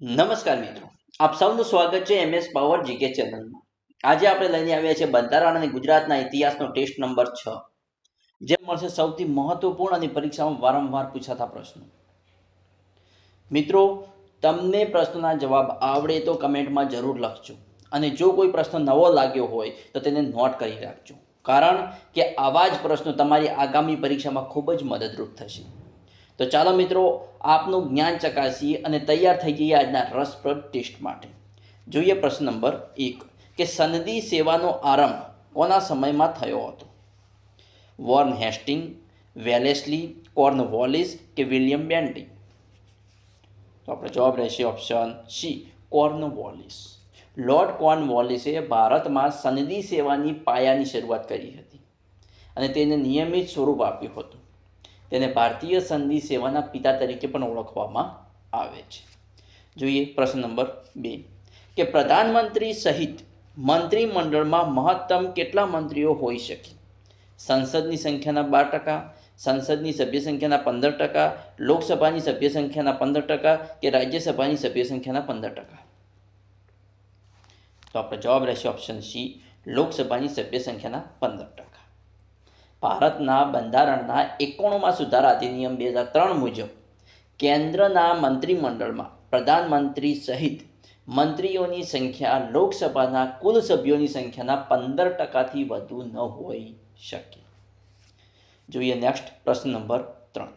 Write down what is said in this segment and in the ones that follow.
નમસ્કાર મિત્રો. આપ સૌનું સ્વાગત છે એમએસ પાવર જીકે ચેનલમાં. આજે આપણે લઈને આવ્યા છે બંધારણ અને ગુજરાતના ઇતિહાસનો ટેસ્ટ નંબર છ, જે મળશે સૌથી મહત્વપૂર્ણ અને પરીક્ષામાં વારંવાર પૂછાતા પ્રશ્નો. મિત્રો, તમને પ્રશ્નના જવાબ આવડે તો કમેન્ટમાં જરૂર લખજો. અને જો કોઈ પ્રશ્ન નવો લાગ્યો હોય, તો તેને નોટ કરી રાખજો. કારણ કે આવા જ પ્રશ્નો તમારી આગામી પરીક્ષામાં ખૂબ જ મદદરૂપ થશે. તો ચાલો મિત્રો આપનું જ્ઞાન ચકાસીએ અને તૈયાર થઈ જઈએ આજના રસપ્રદ ટેસ્ટ માટે. જોઈએ પ્રશ્ન નંબર એક, કે સનદી સેવાનો આરંભ કોના સમયમાં થયો હતો? Warren Hastings, Wellesley, Cornwallis કે વિલિયમ બેન્ટિંગ તો આપણો જવાબ રહેશે ઓપ્શન સી કોર્નવોલિસ લોર્ડ કોર્ન વોલિસે ભારતમાં સનદી સેવાની પાયાની શરૂઆત કરી હતી અને તેને નિયમિત સ્વરૂપ આપ્યું હતું. તેને ભારતીય સંધિ સેવાના પિતા તરીકે પણ ઓળખવામાં આવે છે. જોઈએ પ્રશ્ન નંબર બે. કે પ્રધાનમંત્રી સહિત મંત્રીમંડળમાં મહત્તમ કેટલા મંત્રીઓ હોઈ શકે? સંસદની સંખ્યાના બાર ટકા, સંસદની સભ્ય સંખ્યાના પંદર ટકા, લોકસભાની સભ્ય સંખ્યાના પંદર ટકા કે રાજ્યસભાની સભ્ય સંખ્યાના પંદર ટકા? તો આપણો જવાબ રહેશે ઓપ્શન સી લોકસભાની સભ્ય સંખ્યાના પંદર ટકા. ભારતના બંધારણના એકોણમાં સુધારા અધિનિયમ બે હજાર ત્રણ મુજબ કેન્દ્રના મંત્રીમંડળમાં પ્રધાનમંત્રી સહિત મંત્રીઓની સંખ્યા લોકસભાના કુલ સભ્યોની સંખ્યાના પંદર ટકાથી વધુ ન હોઈ શકે. જોઈએ નેક્સ્ટ પ્રશ્ન નંબર ત્રણ.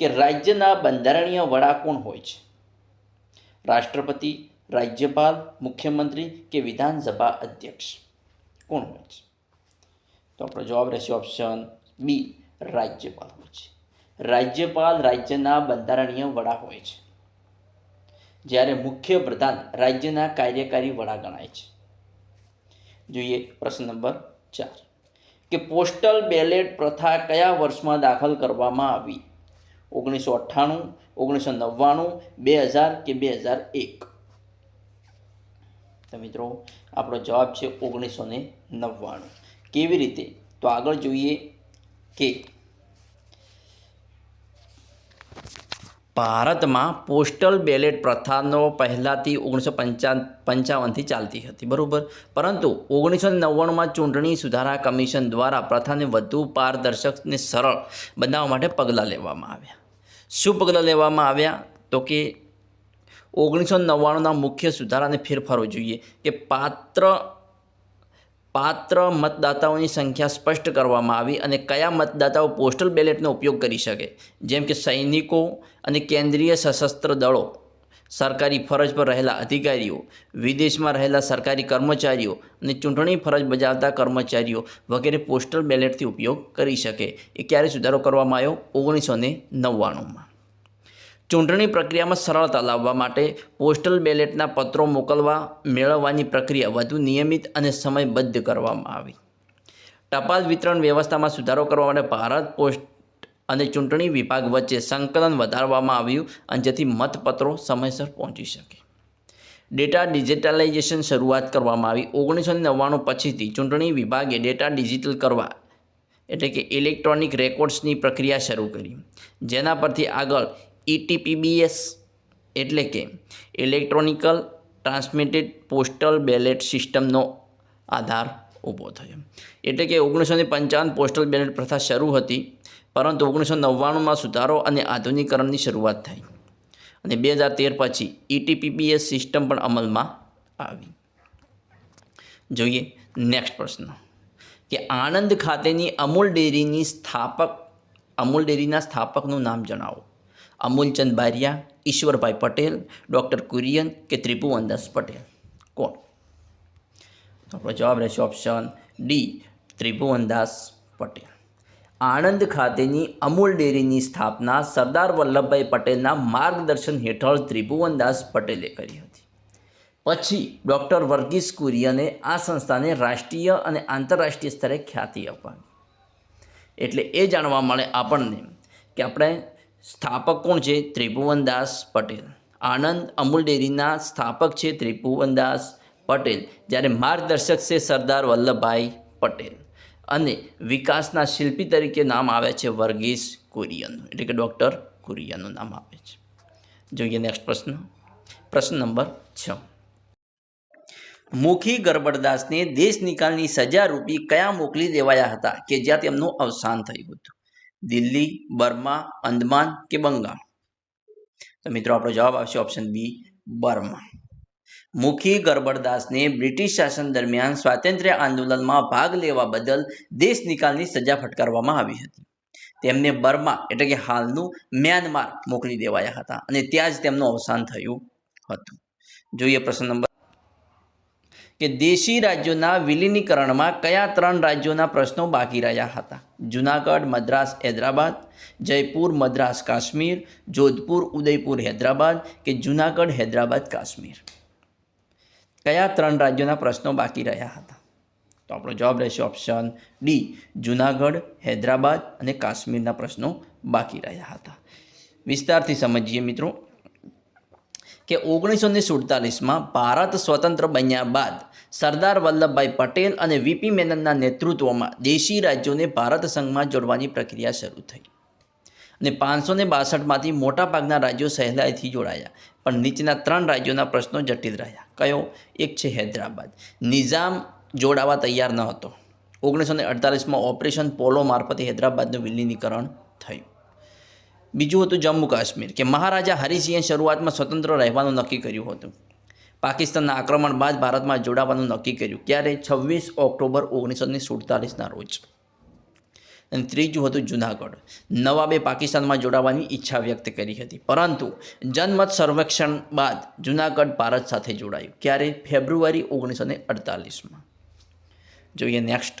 કે રાજ્યના બંધારણીય વડા કોણ હોય છે? રાષ્ટ્રપતિ, રાજ્યપાલ, મુખ્યમંત્રી કે વિધાનસભા અધ્યક્ષ? કોણ હોય છે? તો આપણો જવાબ રહેશે ઓપ્શન બી રાજ્યપાલ હોય છે રાજ્યપાલ રાજ્યના બંધારણીય વડા હોય છે. જ્યારે મુખ્ય પ્રધાન રાજ્યના કાર્યકારી વડા ગણાય છે. જોઈએ પ્રશ્ન નંબર ચાર. કે પોસ્ટલ બેલેટ પ્રથા કયા વર્ષમાં દાખલ કરવામાં આવી? ઓગણીસો અઠ્ઠાણું, ઓગણીસો નવ્વાણું, બે હજાર કે બે હજાર એક? તો મિત્રો, આપણો જવાબ છે ઓગણીસો ને નવ્વાણું. કેવી રીતે? તો આગળ જોઈએ કે ભારતમાં પોસ્ટલ બેલેટ પ્રથાનો પહેલાંથી ઓગણીસો પંચા, પંચાવનથી ચાલતી હતી, બરાબર? પરંતુ ઓગણીસો નવ્વાણુંમાં ચૂંટણી સુધારા કમિશન દ્વારા પ્રથાને વધુ પારદર્શક ને સરળ બનાવવા માટે પગલાં લેવામાં આવ્યા. શું પગલાં લેવામાં આવ્યા? તો કે ઓગણીસો નવ્વાણુંના મુખ્ય સુધારાને ફેરફારો જોઈએ કે પાત્ર પાત્ર મતદાતાઓની સંખ્યા સ્પષ્ટ કરવામાં આવી અને કયા મતદાતાઓ પોસ્ટલ બેલેટનો ઉપયોગ કરી શકે? જેમ કે સૈનિકો અને કેન્દ્રીય સશસ્ત્ર દળો, સરકારી ફરજ પર રહેલા અધિકારીઓ, વિદેશમાં રહેલા સરકારી કર્મચારીઓ અને ચૂંટણી ફરજ બજાવતા કર્મચારીઓ વગેરે પોસ્ટલ બેલેટથી ઉપયોગ કરી શકે. એ ક્યારે સુધારો કરવામાં આવ્યો? ઓગણીસો ને નવ્વાણુંમાં. ચૂંટણી પ્રક્રિયામાં સરળતા લાવવા માટે પોસ્ટલ બેલેટના પત્રો મોકલવા, મેળવવાની પ્રક્રિયા વધુ નિયમિત અને સમયબદ્ધ કરવામાં આવી. ટપાલ વિતરણ વ્યવસ્થામાં સુધારો કરવા માટે ભારત પોસ્ટ અને ચૂંટણી વિભાગ વચ્ચે સંકલન વધારવામાં આવ્યું અને જેથી મતપત્રો સમયસર પહોંચી શકે. ડેટા ડિજિટલાઇઝેશન શરૂઆત કરવામાં આવી. ઓગણીસો નવ્વાણું પછીથી ચૂંટણી વિભાગે ડેટા ડિજિટલ કરવા એટલે કે ઇલેક્ટ્રોનિક રેકોર્ડ્સની પ્રક્રિયા શરૂ કરી. જેના પરથી આગળ ઇટીપીબીએસ એટલે કે ઇલેક્ટ્રોનિકલ ટ્રાન્સમિટેડ પોસ્ટલ બેલેટ સિસ્ટમનો આધાર ઊભો થયો. એટલે કે ઓગણીસો ને પંચાવન પોસ્ટલ બેલેટ પ્રથા શરૂ હતી, પરંતુ ઓગણીસો નવ્વાણુંમાં સુધારો અને આધુનિકરણની શરૂઆત થઈ. અને બે હજાર તેર પછી ઇટીપીબીએસ સિસ્ટમ પણ અમલમાં આવી. જોઈએ નેક્સ્ટ પ્રશ્ન. કે આણંદ ખાતેની અમૂલ ડેરીની સ્થાપક, અમૂલ ડેરીના સ્થાપકનું નામ જણાવો. અમૂલચંદ બારિયા, ઈશ્વરભાઈ પટેલ, ડૉક્ટર કુરિયન કે ત્રિભુવનદાસ પટેલ. કોણ? આપણો જવાબ રહેશે ઓપ્શન ડી ત્રિભુવનદાસ પટેલ. આણંદ ખાતેની અમૂલ ડેરીની સ્થાપના સરદાર વલ્લભભાઈ પટેલના માર્ગદર્શન હેઠળ ત્રિભુવનદાસ પટેલે કરી હતી. પછી ડૉક્ટર વર્ગીસ કુરિયને આ સંસ્થાને રાષ્ટ્રીય અને આંતરરાષ્ટ્રીય સ્તરે ખ્યાતિ અપાવી. એટલે એ જાણવા મળે આપણને કે આપણે સ્થાપક કોણ છે? ત્રિભુવનદાસ પટેલ. આણંદ અમૂલ ડેરીના સ્થાપક છે ત્રિભુવનદાસ પટેલ, જ્યારે માર્ગદર્શક છે સરદાર વલ્લભભાઈ પટેલ. અને વિકાસના શિલ્પી તરીકે નામ આવે છે વર્ગીસ કુરિયનનું એટલે કે ડૉક્ટર કુરિયનનું નામ આવે છે. જોઈએ નેક્સ્ટ પ્રશ્ન. પ્રશ્ન નંબર છ. મુખી ગરબડદાસને દેશ નિકાલની સજા રૂપી કયા મોકલી દેવાયા હતા કે જ્યાં તેમનું અવસાન થયું હતું? દિલ્હી, બર્મા, અંદમાન કે બંગાળ? તો મિત્રો, આપણો જવાબ આવશે ઓપ્શન બી બર્મા. મુખી ગરબડદાસને બ્રિટિશ શાસન દરમિયાન સ્વાતંત્ર્ય આંદોલનમાં ભાગ લેવા બદલ દેશ નિકાલની સજા ફટકારવામાં આવી હતી. તેમને બર્મા એટલે કે હાલનું મ્યાનમાર મોકલી દેવાયા હતા અને ત્યાં જ તેમનું અવસાન થયું હતું. જોઈએ પ્રશ્ન નંબર કે દેશી રાજ્યોના વિલીનીકરણમાં કયા ત્રણ રાજ્યોના પ્રશ્નો બાકી રહ્યા હતા? જુનાગઢ, મદ્રાસ, હૈદરાબાદ, જયપુર, મદ્રાસ, કાશ્મીર, જોધપુર, ઉદયપુર, હૈદરાબાદ કે જુનાગઢ, હૈદરાબાદ, કાશ્મીર? કયા ત્રણ રાજ્યોના પ્રશ્નો બાકી રહ્યા હતા? તો આપણો જવાબ રહેશે ઓપ્શન ડી, જુનાગઢ, હૈદરાબાદ અને કાશ્મીરના પ્રશ્નો બાકી રહ્યા હતા. વિસ્તારથી સમજીએ મિત્રો કે ઓગણીસો ને સુડતાલીસમાં ભારત સ્વતંત્ર બન્યા બાદ સરદાર વલ્લભભાઈ પટેલ અને વીપી મેનનના નેતૃત્વમાં દેશી રાજ્યોને ભારત સંઘમાં જોડવાની પ્રક્રિયા શરૂ થઈ. અને પાંચસો ને બાસઠમાંથી મોટાભાગના રાજ્યો સહેલાઈથી જોડાયા, પણ નીચેના ત્રણ રાજ્યોના પ્રશ્નો જટિલ રહ્યા. કયો? એક છે હૈદરાબાદ. નિઝામ જોડાવા તૈયાર ન હતો. ઓગણીસો ને અડતાલીસમાં ઓપરેશન પોલો મારફતે હૈદરાબાદનું વિલીનીકરણ થયું. બીજું હતું જમ્મુ કાશ્મીર, કે મહારાજા હરિસિંહે શરૂઆતમાં સ્વતંત્ર રહેવાનું નક્કી કર્યું હતું. પાકિસ્તાનના આક્રમણ બાદ ભારતમાં જોડાવાનું નક્કી કર્યું ક્યારે છવ્વીસ ઓક્ટોબર ઓગણીસો સુડતાલીસના રોજ. અને ત્રીજું હતું જુનાગઢ, નવાબે પાકિસ્તાનમાં જોડાવાની ઈચ્છા વ્યક્ત કરી હતી. પરંતુ જનમત સર્વેક્ષણ બાદ જુનાગઢ ભારત સાથે જોડાયું ક્યારે ફેબ્રુઆરી ઓગણીસો ને અડતાલીસમાં. જોઈએ નેક્સ્ટ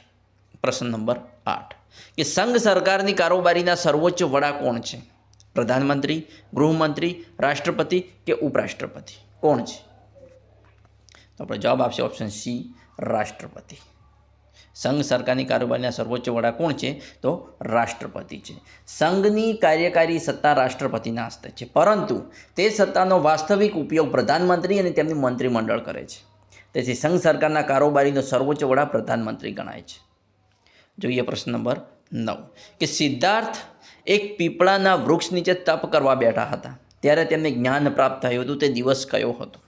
પ્રશ્ન નંબર આઠ, કે સંઘ સરકારની કારોબારીના સર્વોચ્ચ વડા કોણ છે? પ્રધાનમંત્રી, ગૃહમંત્રી, રાષ્ટ્રપતિ કે ઉપરાષ્ટ્રપતિ? કોણ છે? તો આપણે જવાબ આપશે ઓપ્શન સી રાષ્ટ્રપતિ. સંઘ સરકારની કારોબારીના સર્વોચ્ચ વડા કોણ છે? તો રાષ્ટ્રપતિ છે. સંઘની કાર્યકારી સત્તા રાષ્ટ્રપતિના હસ્તે છે. પરંતુ તે સત્તાનો વાસ્તવિક ઉપયોગ પ્રધાનમંત્રી અને તેમની મંત્રીમંડળ કરે છે. તેથી સંઘ સરકારના કારોબારીનો સર્વોચ્ચ વડા પ્રધાનમંત્રી ગણાય છે. જોઈએ પ્રશ્ન નંબર નવ. કે સિદ્ધાર્થ એક પીપળાના વૃક્ષ નીચે તપ કરવા બેઠા હતા. ત્યારે તેમને જ્ઞાન પ્રાપ્ત થયું હતું. તે દિવસ કયો હતો?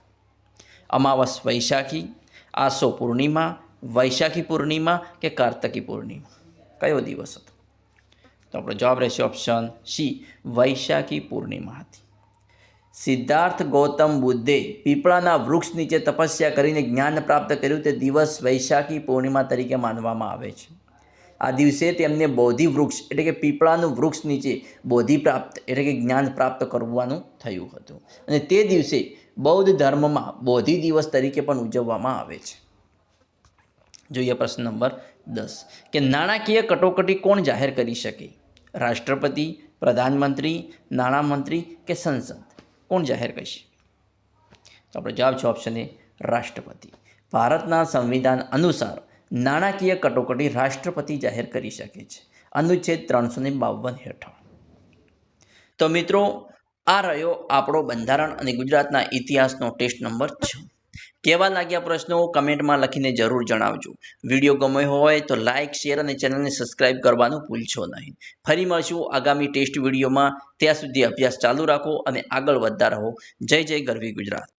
અમાવસ વૈશાખી, આસો પૂર્ણિમા, વૈશાખી પૂર્ણિમા કે કાર્તકી પૂર્ણિમા? કયો દિવસ હતો? તો આપણો જવાબ રહેશે ઓપ્શન સી વૈશાખી પૂર્ણિમા હતી. સિદ્ધાર્થ ગૌતમ બુદ્ધે પીપળાના વૃક્ષ નીચે તપસ્યા કરીને જ્ઞાન પ્રાપ્ત કર્યું. તે દિવસ વૈશાખી પૂર્ણિમા તરીકે માનવામાં આવે છે. આ દિવસે તેમને બોધિ વૃક્ષ એટલે કે પીપળાનું વૃક્ષ નીચે બોધિ પ્રાપ્ત એટલે કે જ્ઞાન પ્રાપ્ત કરવાનું થયું હતું. અને તે દિવસે બૌદ્ધ ધર્મમાં બોધિ દિવસ તરીકે પણ ઉજવવામાં આવે છે. જોઈએ પ્રશ્ન નંબર દસ. કે નાણાકીય કટોકટી કોણ જાહેર કરી શકે? રાષ્ટ્રપતિ, પ્રધાનમંત્રી, નાણામંત્રી કે સંસદ? કોણ જાહેર કરશે? તો આપણો જવાબ છે ઓપ્શન એ રાષ્ટ્રપતિ. ભારતના સંવિધાન અનુસાર નાણાકીય કટોકટી રાષ્ટ્રપતિ જાહેર કરી શકે છે. અનુચ્છેદ ત્રણસો ને બાવન હેઠળ. તો મિત્રો, આ રહ્યો આપણો બંધારણ અને ગુજરાતના ઇતિહાસનો ટેસ્ટ નંબર છ. કેવા લાગ્યા પ્રશ્નો? કમેન્ટમાં લખીને જરૂર જણાવજો. વીડિયો ગમ્યો હોય તો લાઇક શેર અને ચેનલને સબસ્ક્રાઇબ કરવાનું ભૂલશો નહીં. ફરી મળશું આગામી ટેસ્ટ વિડીયોમાં. ત્યાં સુધી અભ્યાસ ચાલુ રાખો અને આગળ વધતા રહો. જય જય ગરવી ગુજરાત.